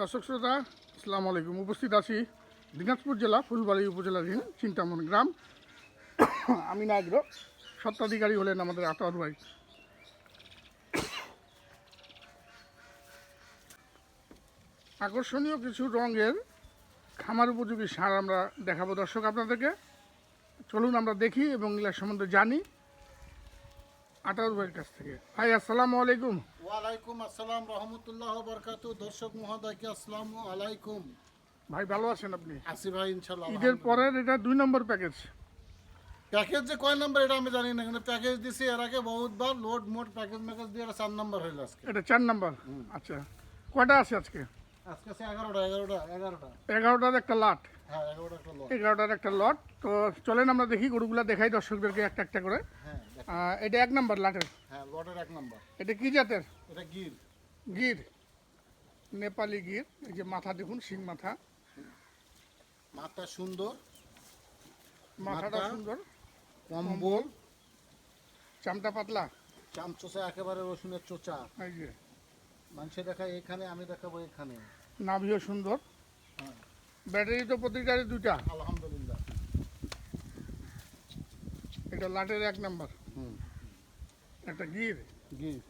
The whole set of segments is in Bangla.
দর্শক শ্রোতা, আসসালামু আলাইকুম। উপস্থিত আছি দিনাজপুর জেলা, ফুলবাড়ি উপজেলাধীন চিন্তামন গ্রাম। আমি নাগ্র স্বত্বাধিকারী হলেন আমাদের আতর ভাই। আকর্ষণীয় কিছু রঙের খামার উপযোগী সার আমরা দেখাবো দর্শক আপনাদেরকে। চলুন আমরা দেখি এবং এগুলোর সম্বন্ধে জানি। আটাউর ভাইয়ের কাছ থেকে। ভাই আসসালামু আলাইকুম। ওয়ালাইকুম আসসালাম রহমতুল্লাহ বরকাত দর্শক মহোদয়কে আসসালাম আলাইকুম। ভাই ভালো আছেন আপনি? আসি ভাই ইনশাল্লাহ ঈদের পরের এটা দুই নম্বর প্যাকেজ প্যাকেজ যে কয় নাম্বার এটা আমি জানি না কিন্তু প্যাকেজ দিছি। এর আগে বহুতবার লোড মোট প্যাকেজ ম্যাকেজ দিয়ে এটা চার নাম্বার হইল আজকে। এটা চার নাম্বার? আচ্ছা। কয়টা আছে আজকে? আজকে আছে এগারোটা এগারোটা এগারোটা। এগারোটার একটা লাট। হ্যাঁ এগারোটার একটা লট তো চলেন আমরা দেখি গরুগুলা দেখাই দর্শকদেরকে একটা একটা করে। হ্যাঁ দেখ- এটা এক নাম্বার লাটের হ্যাঁ লটের এক নাম্বার। এটা কি জাতের? এটা গির। গির। নেপালি গির। এই যে মাথা দেখুন শিং মাথা। মাথা সুন্দর। মাথাটা সুন্দর। কম্বল। চামটা পাতলা? চামচোচা একেবারে রসুনের চোচা। এই যে। মানুষে দেখায় এখানে আমি দেখাবো এখানে। নাভিও সুন্দর। হ্যাঁ। ব্যাটারি তো প্রতিটারই দুইটা। আলহামদুলিল্লাহ। এটা লাটের এক নাম্বার। হুম। একটা গির? গির।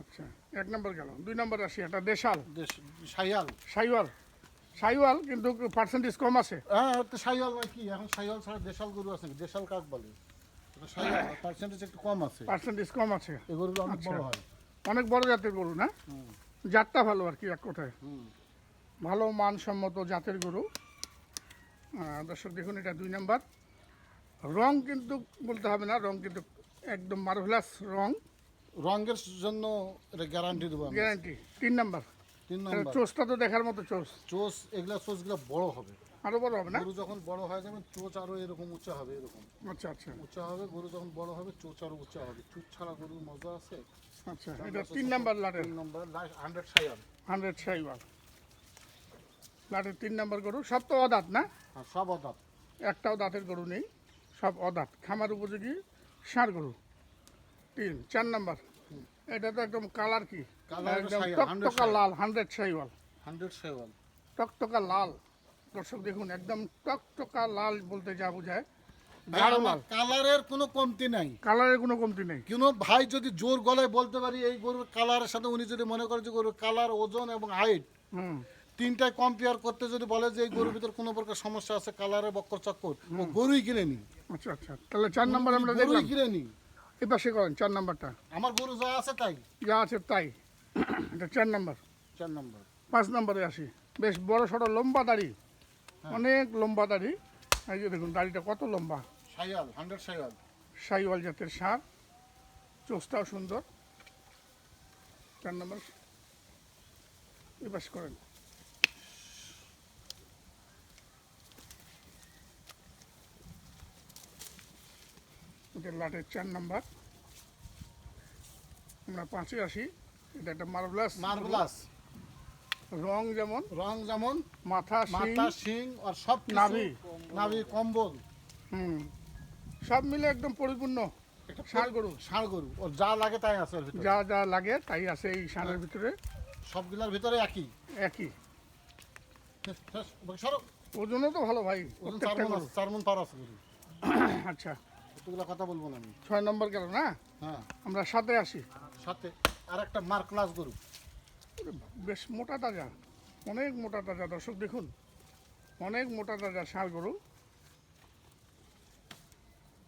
আচ্ছা এক নাম্বার গেল। দুই নাম্বার আসি একটা দেশাল। দেশ সাইয়াল। সাইওয়াল। সাইওয়াল কিন্তু পার্সেন্টেজ কম আছে। হ্যাঁ তো সাইয়াল নয় কি? এখন সাইয়াল ছাড়া দেশাল গরু আছে? দেশাল কাক বলে? এটা সাইয়াল পার্সেন্টেজ একটু কম আছে। পার্সেন্টেজ কম আছে। এই গরুগুলো অনেক আচ্ছা। বড় হয়। অনেক বড় জাতের গরু না? জাতটা ভালো আর কি এক কথায়। হুম। ভালো মানসম্মত জাতের গরু। দর্শক দেখুন এটা দুই নাম্বার। রং কিন্তু বলতে হবে না রং কিন্তু একদম মার্ভেলাস রং। রঙের জন্য এটা গ্যারান্টি দেবো গ্যারান্টি তিন নাম্বার। তিন নম্বর। চোষটা তো দেখার মতো চোষ। চোষ এগুলা চোষগুলো বড় হবে। আরও বড় হবে না? গরু যখন বড় হয়ে যাবে চোচ আরও এরকম উঁচা হবে এরকম। আচ্ছা আচ্ছা। উঁচা হবে গরু যখন বড় হবে চোচ আরও উঁচা হবে। চুচ ছাড়া গরুর মজা আছে? আচ্ছা এটা তিন নাম্বার লাটের। তিন নম্বর হান্ড্রেড সাইয়াল হান্ড্রেড সাইওয়াল। লাটের তিন নাম্বার গরু সব তো অদাঁত না? হ্যাঁ সব অদাপ একটাও দাঁতের গরু নেই সব অদাঁত। খামার উপযোগী ষাঁড় গরু। তিন চার নম্বর। এটা তো একদম কালার কি? কালার একদম শাহিওয়াল, 100 টকটকা লাল হান্ড্রেড সাইওয়াল হান্ড্রেড সাইয়াল টকটকা লাল। দর্শক দেখুন একদম টকটকা লাল বলতে যা বোঝায়। কালারের কোনো কমতি নাই। কালারের কোনো কমতি নেই। কোনো ভাই যদি জোর গলায় বলতে পারি এই গরুর কালারের সাথে উনি যদি মনে করে যে গরুর কালার ওজন এবং হাইট হুম। তিনটায় কম্পেয়ার করতে যদি বলে যে এই গরুর ভিতর কোনো প্রকার সমস্যা আছে কালারে বক্কর চক্কর ও গরুই কিনে নি। আচ্ছা আচ্ছা। তাহলে চার নাম্বার আমরা গরুই দেখলাম। কিনে নি। এই পাশে করেন চার নাম্বারটা। আমার গরু যা আছে তাই। যা আছে তাই। এটা চার নাম্বার। চার নম্বর। পাঁচ নম্বরে আসি। বেশ বড় সড়ো লম্বা দাড়ি। অনেক লম্বা দাড়ি। এই যে দেখুন দাড়িটা কত লম্বা। সাইয়াল হান্ড্রেড সাইয়াল। সাইওয়াল জাতের সার। চোষটাও সুন্দর। চার নম্বর। এপাশ করেন। এটা লাটের চার নাম্বার। আমরা পাঁচে আসি। এটা একটা মার্বলাস মার্বেলাস রং যেমন রং যেমন মাথা মাথা শিং আর সব নাভি। নাভি কম্বল। হুম। সব মিলে একদম পরিপূর্ণ ষাঁড় গরু। ষাঁড় গরু। ওর যা লাগে তাই আছে ভিতরে। যা যা লাগে তাই আছে এই ষাঁড়ের ভিতরে। সবগুলোর ভিতরে একই। একই। সরো। ওজনও তো ভালো ভাই চার মন মন পার আছে আচ্ছা। এতগুলো কথা বলব না আমি। ছয় নম্বর গেল না? হ্যাঁ। আমরা সাথে আসি। সাথে আর একটা মার ক্লাস গরু বেশ মোটা তাজা। অনেক মোটা তাজা দর্শক দেখুন। অনেক মোটা তাজা ষাঁড় গরু।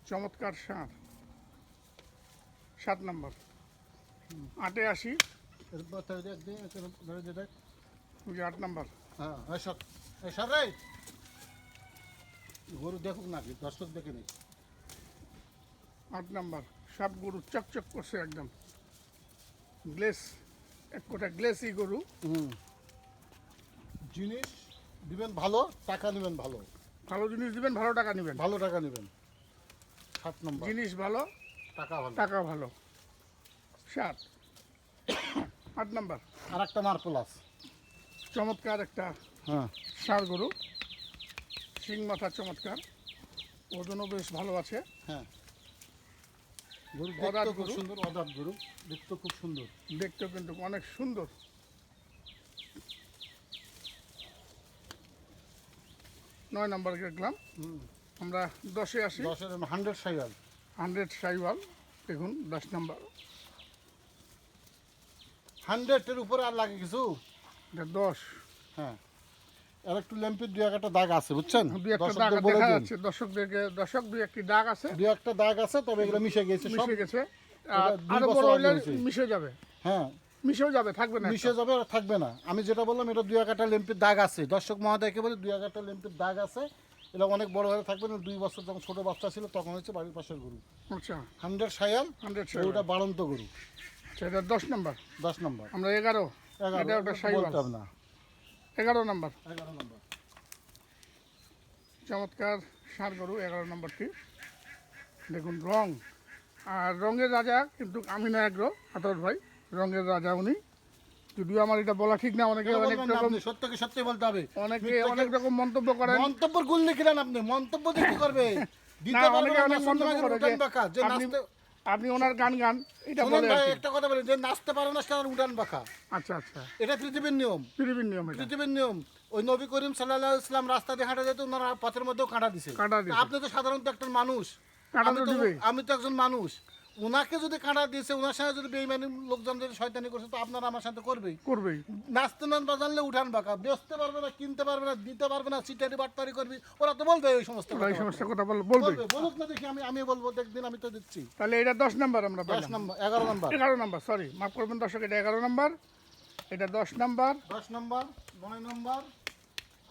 চমৎকার ষাঁড়। সাত নম্বর। আটে আসি। আট নম্বর। হ্যাঁ সর রে। গরু দেখুক নাকি দর্শক দেখে নি আট নাম্বার। সব গরু চকচক করছে একদম। গ্লেস এক কোটা গ্লেসি গরু। হুম। জিনিস দিবেন ভালো টাকা নেবেন ভালো। ভালো জিনিস দিবেন ভালো টাকা নেবেন। ভালো টাকা নেবেন। সাত নম্বর। জিনিস ভালো টাকা ভালো। টাকা ভালো। সাত। আট নাম্বার। আর একটা মার প্লাস চমৎকার একটা হ্যাঁ। ষাঁড় গরু। শিং মাথা চমৎকার। ওজনও বেশ ভালো আছে। হ্যাঁ। গরু অদাত খুব সুন্দর অদাত গরু। খুব সুন্দর। দেখতে কিন্তু অনেক সুন্দর। নয় নম্বর গেলাম আমরা দশে আসি। দশের হান্ড্রেড সাইওয়াল। হান্ড্রেড সাইওয়াল। দেখুন দশ নম্বর। হান্ড্রেডের উপরে আর লাগে কিছু? দশ। হ্যাঁ। আর একটু ল্যাম্পের দুই একটা দাগ আছে বুঝছেন? দুই একটা দাগ দেখা যাচ্ছে দর্শকদেরকে দর্শক দুই একটি দাগ আছে। দুই একটা দাগ আছে তবে এগুলো মিশে গেছে মিশে গেছে। আর বড় হয়েছে। মিশে যাবে। হ্যাঁ। মিশেও যাবে থাকবে না মিশে যাবে আর থাকবে না। আমি যেটা বললাম এটা দুই একটা ল্যাম্পের দাগ আছে। দর্শক মহোদয়কে বলে দুই একটা ল্যাম্পের দাগ আছে। এটা অনেক বড় হয়ে থাকবে না দুই বছর যখন ছোট বাচ্চা ছিল তখন হচ্ছে বাড়ির পাশের গরু। আচ্ছা। হান্ড্রেড সায়াল হান্ড্রেড ওটা বাড়ন্ত গরু। আচ্ছা এটা দশ নম্বর। দশ নম্বর। আমরা এগারো। এগারো বলতাম না। এগারো নাম্বার। এগারো নম্বর। চমৎকার ষাঁড় গরু এগারো নম্বরটি দেখুন রং। আর রঙের রাজা কিন্তু আমি না এগ্রো আতর ভাই। রঙের রাজা উনি। যদিও আমার এটা বলা ঠিক না অনেকে অনেক রকম সত্যকে সত্যি বলতে হবে। অনেকে অনেক রকম মন্তব্য করেন। মন্তব্যের গুল লিখিলেন আপনি? মন্তব্য দিয়ে কি করবে? দিতে পারবে অনেকে না অনেক মন্তব্য করে যে আপনি ওনার গান গান এটা বলেন বলে ভাই আর কি। একটা কথা বলেন যে নাচতে পারে না সেটা উডান বাঁকা। আচ্ছা আচ্ছা। এটা পৃথিবীর নিয়ম। পৃথিবীর নিয়ম এটা। পৃথিবীর নিয়ম। ওই নবী করিম সাল্লাহ ইসলাম রাস্তা দিয়ে হাঁটা যেত ওনারা পথের মধ্যেও কাঁটা দিছে। কাঁটা দিছে। আপনি তো সাধারণত একটা মানুষ। কাঁটা আমি তো তো দিবেই। আমি তো একজন মানুষ। ওনাকে যদি কাঁটা দিয়েছে ওনার সাথে যদি বেইমানি লোকজন যদি শয়তানি করছে তো আপনারা আমার সাথে করবেই। করবেই। নাচতে নাচ বাজানলে উঠান বাঁকা। বেচতে পারবে না কিনতে পারবে না দিতে পারবে না সিটারি বাটপারি করবি। ওরা তো বলবে ওই সমস্ত এই কথা। সমস্ত কথা বল- বলবে। বলবে বলুক না দেখি আমি আমি বলব দেখদিন আমি তো দিচ্ছি। তাহলে এটা দশ নাম্বার আমরা দশ নম্বর এগারো নম্বর। এগারো নাম্বার সরি মাফ করবেন দর্শক এটা এগারো নাম্বার। এটা দশ নাম্বার। দশ নম্বর নয় নম্বর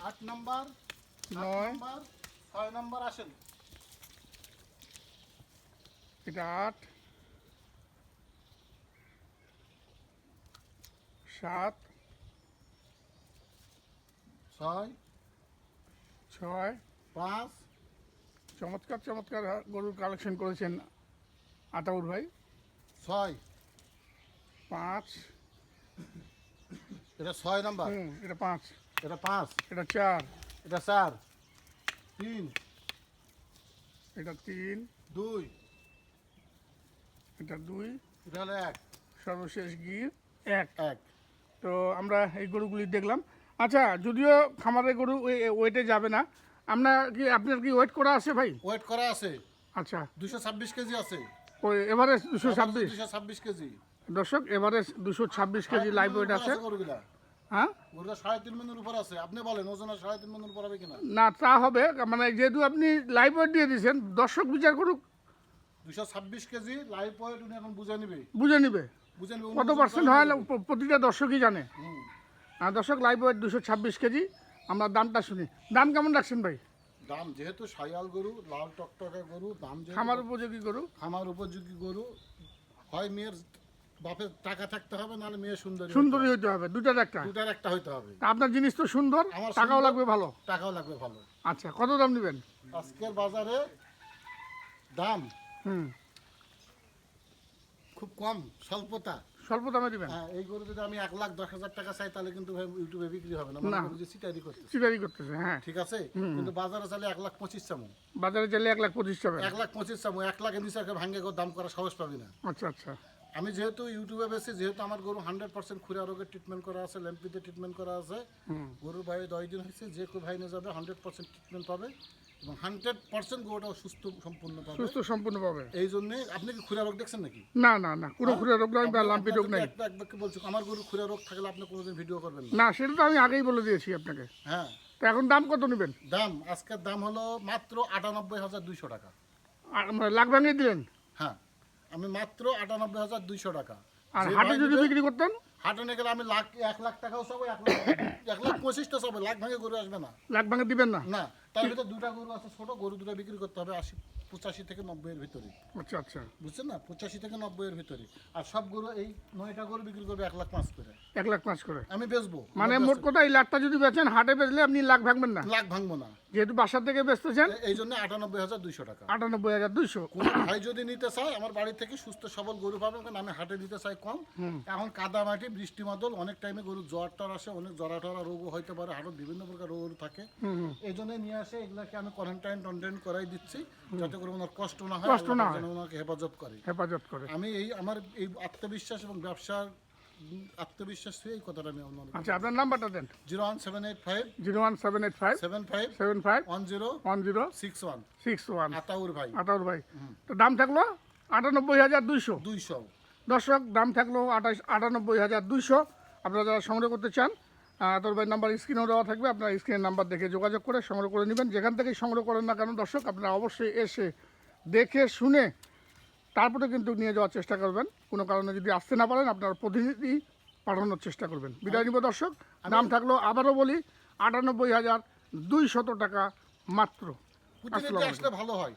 আট নাম্বার নয়। নম্বর ছয় নম্বর আসেন। এটা আট। সাত। ছয়। ছয়। পাঁচ। চমৎকার চমৎকার গরুর কালেকশন করেছেন আতাউর ভাই। ছয়। পাঁচ। এটা ছয় নম্বর? এটা পাঁচ। এটা পাঁচ। এটা চার। এটা চার। তিন। এটা তিন। দুই। এটা দুই। এটা হলো এক। সর্বশেষ গির এক। এক। তো আমরা এই গরুগুলি দেখলাম। আচ্ছা যদিও খামারের গরু ওয়েটে যাবে না আমরা কি আপনার কি ওয়েট করা আছে ভাই? ওয়েট করা আছে। আচ্ছা। দুশো ছাব্বিশ কেজি আছে। ওই এভারেজ দুশো ছাব্বিশ? দুশো ছাব্বিশ কেজি। দর্শক এভারেজ দুশো ছাব্বিশ কেজি লাইভ ওয়েট আছে। হ্যাঁ? গরুটা সাড়ে তিন মনের উপর আছে। আপনি বলেন ওজন আর সাড়ে তিন মনের উপর হবে কিনা? না তা হবে। মানে যেহেতু আপনি লাইভ ওয়েট দিয়ে দিয়েছেন দর্শক বিচার করুক। দুশো ছাব্বিশ কেজি লাইভ ওয়েট উনি এখন বুঝে নিবে। বুঝে নিবে। কত পার্সেন্ট হয়। প্রতিটা দর্শকই জানে। দর্শক লাইভ ওয়েট দুশো ছাব্বিশ কেজি। আমরা দামটা শুনি। দাম কেমন রাখছেন ভাই? দাম যেহেতু সাইয়াল গরু লাল টকটকে গরু দাম খামার উপযোগী গরু। খামার উপযোগী গরু। হয় মেয়ের বাপের টাকা থাকতে হবে নাহলে মেয়ে সুন্দরী হতে সুন্দরী হইতে হবে দুটার একটা। দুটার একটা হইতে হবে। আপনার জিনিস তো সুন্দর টাকাও লাগবে ভালো। টাকাও লাগবে ভালো। আচ্ছা কত দাম নেবেন? আজকের বাজারে দাম হুম। খুব কম স্বল্পতা। স্বল্প দামে দিবেন? হ্যাঁ এই গরু যদি আমি এক লাখ দশ হাজার টাকা চাই তাহলে কিন্তু ভাই ইউটিউবে বিক্রি হবে না। মনে যে সিটারি করতে চিটারি করতেছে হ্যাঁ। ঠিক আছে? কিন্তু বাজারে চাইলে এক লাখ পঁচিশ চামু বাজারে চলে এক লাখ পঁচিশ যাবেন এক লাখ পঁচিশ চামু এক লাখের নিচে ভাঙ্গে দাম করা সাহস পাবি না। আচ্ছা আচ্ছা। আমি যেহেতু ইউটিউবে বেশি যেহেতু আমার গরু হান্ড্রেড পার্সেন্ট খুরা রোগের ট্রিটমেন্ট করা আছে ল্যাম্পিতে ট্রিটমেন্ট করা আছে গরুর বাইরে দশ দিন হয়েছে যে কেউ ভাই নিয়ে যাবে হান্ড্রেড পার্সেন্ট ট্রিটমেন্ট পাবে। এবং হান্ড্রেড পার্সেন্ট গরুটা সুস্থ সম্পূর্ণ পাবে। সুস্থ সম্পূর্ণ পাবে। এই জন্যে আপনি কি খুরা রোগ দেখছেন নাকি? না না না কোনো খুঁড়ে রোগ নয় বা লাম্পি রোগ নাই। একবারকে বলছি আমার গরু খুরা রোগ থাকলে আপনি কোনোদিন ভিডিও করবেন না। সেটা তো আমি আগেই বলে দিয়েছি আপনাকে। হ্যাঁ। তো এখন দাম কত নেবেন? দাম আজকের দাম হলো মাত্র আটানব্বই হাজার দুইশো টাকা। মানে লাখ ভাঙিয়ে দিলেন? হ্যাঁ আমি মাত্র আটানব্বই হাজার দুইশো টাকা। আর হাটে যদি বিক্রি করতেন? হাটে নিয়ে গেলে আমি লাখ এক লাখ টাকাও সব এক লাখ এক লাখ পঁচিশটা সব লাখ ভাঙে গরু আসবে না। লাখ ভাঙে দিবেন না? না তার ভিতরে দুটা গরু আছে ছোট গরু দুটো বিক্রি করতে হবে আশি। পঁচাশি থেকে নব্বইয়ের ভিতরে। আচ্ছা আচ্ছা। বুঝছেন না? পঁচাশি থেকে নব্বইয়ের ভিতরে। আর সব গরু এই নয়টা গরু বিক্রি করবে এক লাখ পাঁচ করে। এক লাখ পাঁচ করে? আমি বেচবো। মানে মোট বেচা- কথা এই লাখটা যদি বেচেন হাটে বেচলে আপনি লাখ ভাঙবেন না? লাখ ভাঙবো না। যেহেতু বাসার থেকে বেচতেছেন এই জন্য আটানব্বই হাজার দুইশো টাকা। আটানব্বই হাজার দুইশো। ভাই যদি নিতে চায় আমার বাড়ি থেকে সুস্থ সবল গরু পাবেন কারণ আমি হাটে নিতে চাই কম। এখন কাদা মাটি বৃষ্টি মাদল অনেক টাইমে গরু জ্বর টর আসে অনেক জরা টরা রোগও হইতে পারে হাটত বিভিন্ন প্রকার রোগ থাকে। এই জন্য নিয়ে আসে এগুলাকে আমি কোয়ারেন্টাইন টন্টাইন করাই দিচ্ছি যাতে করে ওনার কষ্ট না হয় কষ্ট না হয়। ওনাকে হেফাজত করে। হেফাজত করে। আমি এই আমার এই আত্মবিশ্বাস এবং ব্যবসার আত্মবিশ্বাস হয়ে এই কথাটা আমি অনুমান আচ্ছা আপনার নাম্বারটা দেন। Zero one seven eight five zero one seven eight five seven five seven five one zero one zero six one. Six one. Ataur ভাই। আঠারো ভাই। তো দাম থাকল আটানব্বই হাজার দুইশো। দুইশো। দর্শক দাম থাকল আঠাশ আটানব্বই হাজার দুইশো। আপনারা যারা সংগ্রহ করতে চান তোর ভাই নাম্বার স্ক্রিনেও দেওয়া থাকবে আপনার স্ক্রিনের নাম্বার দেখে যোগাযোগ করে সংগ্রহ করে নেবেন। যেখান থেকেই সংগ্রহ করেন না কেন দর্শক আপনারা অবশ্যই এসে দেখে শুনে তারপরে কিন্তু নিয়ে যাওয়ার চেষ্টা করবেন। কোনো কারণে যদি আসতে না পারেন আপনার প্রতিনিধি পাঠানোর চেষ্টা করবেন। বিদায় নিব দর্শক। নাম থাকল আবারও বলি আটানব্বই হাজার দুইশত টাকা মাত্র। ভালো হয়।